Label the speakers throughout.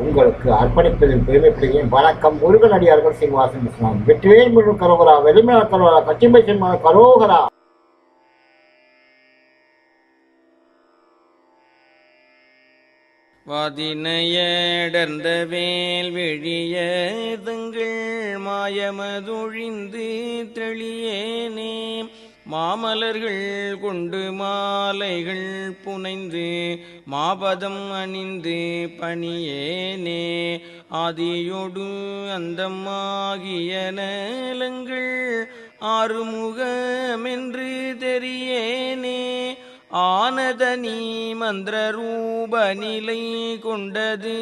Speaker 1: உங்களுக்கு அர்ப்பணிப்பதில் பெருமைப்படுகிறேன். வணக்கம் முருகன் அடியார்கள் சீனிவாசன் இஸ்லாம் வெற்றிவேல் முழு கரோகரா வெளிமல கரோகரா கச்சிம்பை சின்ன கரோகரா.
Speaker 2: வாதினையடர்ந்த வேல் விழியதுங்கள் மாயமதொழிந்து தெளியேனே மாமலர்கள் கொண்டு மாலைகள் புனைந்து மாபதம் அணிந்து பணியேனே. ஆதியோடு அந்தமாகிய நலங்கள் ஆறுமுகமென்று தெரியேனே. ஆனதனி மந்திர ரூப நிலை கொண்டது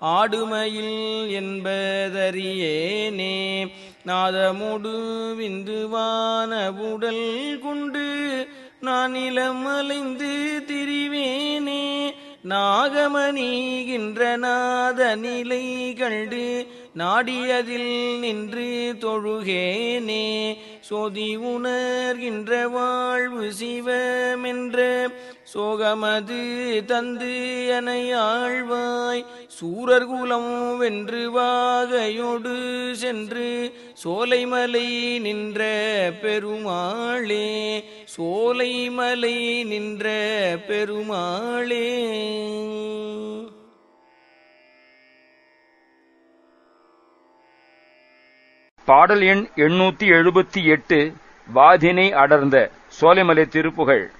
Speaker 2: ஆடுமையில் என்பதறியேனே. நாதமுடு விந்துவான குண்டு நான் இளமலைந்து திரிவேனே. நாகமணிகின்ற நாத நிலை கண்டு நாடியதில் நின்று தொழுகேனே. சோதி உணர்கின்ற வாழ்வு சிவமென்ற சோகமது தந்து எனையாழ்வாய் சூரர் குலம் வென்று வாகையோடு சென்று சோலைமலை நின்ற பெருமாளே சோலைமலை நின்ற பெருமாளே.
Speaker 3: பாடல் எண் எண்ணூத்தி எழுபத்தி எட்டு வாதினை அடர்ந்த சோலைமலை திருப்புகழ்.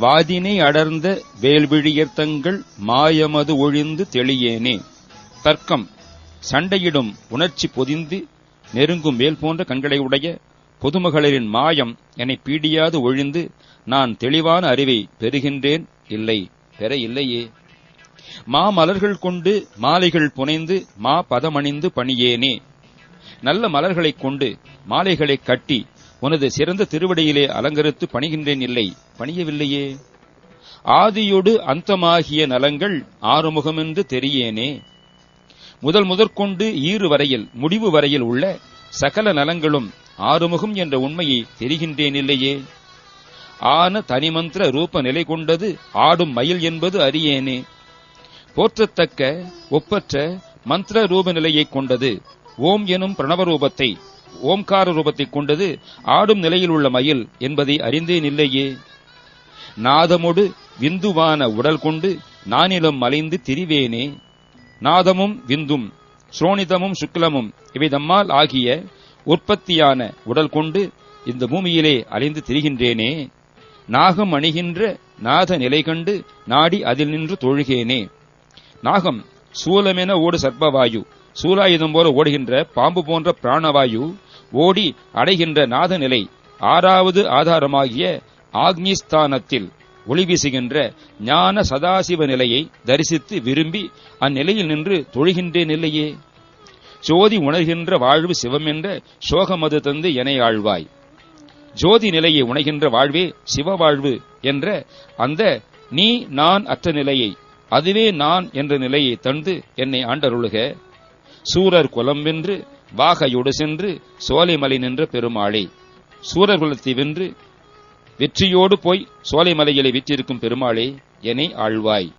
Speaker 3: வாதினை அடர்ந்த வேல்விழியர்த்தங்கள் மாயமது ஒழிந்து தெளியேனே. தர்க்கம் சண்டையிடும் உணர்ச்சி பொதிந்து நெருங்கும் மேல் போன்ற கண்களை உடைய பொதுமகளிரின் மாயம் என்னை பீடியாது ஒழிந்து நான் தெளிவான அறிவை பெறுகின்றேன். இல்லை பெற இல்லையே. மா மலர்கள் கொண்டு மாலைகள் புனைந்து மா பதமணிந்து பணியேனே. நல்ல மலர்களைக் கொண்டு மாலைகளைக் கட்டி உனது சிறந்த திருவடியிலே அலங்கரித்து பணிகின்றேன் இல்லை. பணியவில்லையே. ஆதியொடு அந்தமாகிய நலங்கள் ஆறுமுகமென்று தெரியேனே. முதல் முதற்கொண்டு ஈறு வரையில் முடிவு வரையில் உள்ள சகல நலங்களும் ஆறுமுகம் என்ற உண்மையை தெரிகின்றேன் இல்லையே. ஆன தனிமந்திர ரூப நிலை கொண்டது ஆடும் மயில் என்பது அறியேனே. போற்றத்தக்க ஒப்பற்ற மந்திர ரூப நிலையைக் கொண்டது ஓம் எனும் பிரணவ ரூபத்தை ஓம்கார ரூபத்தைக் கொண்டது ஆடும் நிலையில் உள்ள மயில் என்பதை அறிந்தேன் இல்லையே. நாதமொடு விந்துவான உடல் கொண்டு நானிலம் மலைந்து திரிவேனே. நாதமும் விந்தும் ஸ்ரோணிதமும் சுக்லமும் இவை தம்மால் ஆகிய உற்பத்தியான உடல் கொண்டு இந்த பூமியிலே அலைந்து திரிகின்றேனே. நாகம் அணிகின்ற நாத நிலை கண்டு நாடி அதில் நின்று தொழுகேனே. நாகம் சூலமென ஓடு சர்ப்பவாயு. சூலாயுதம் போல ஓடுகின்ற பாம்பு போன்ற பிராணவாயு ஓடி அடைகின்ற நாத நிலை ஆறாவது ஆதாரமாகிய ஆக்னிஸ்தானத்தில் ஒளி வீசுகின்ற ஞான சதாசிவ நிலையை தரிசித்து விரும்பி அந்நிலையில் நின்று தொழுகின்றேன் இல்லையே? ஜோதி உணர்கின்ற வாழ்வு சிவம் என்ற சோகமது தந்து என ஆழ்வாய். ஜோதி நிலையை உணர்கின்ற வாழ்வே சிவ வாழ்வு என்ற அந்த நீ நான் அற்ற நிலையை அதுவே நான் என்ற நிலையை தந்து என்னை ஆண்டருளுக. சூரர் குலம் வென்று வாகையோடு சென்று சோலைமலை நின்ற பெருமாளே. சூரர் குலத்தை வென்று வெற்றியோடு போய் சோலைமலையிலே விற்றிருக்கும் பெருமாளே என்னை ஆழ்வாய்.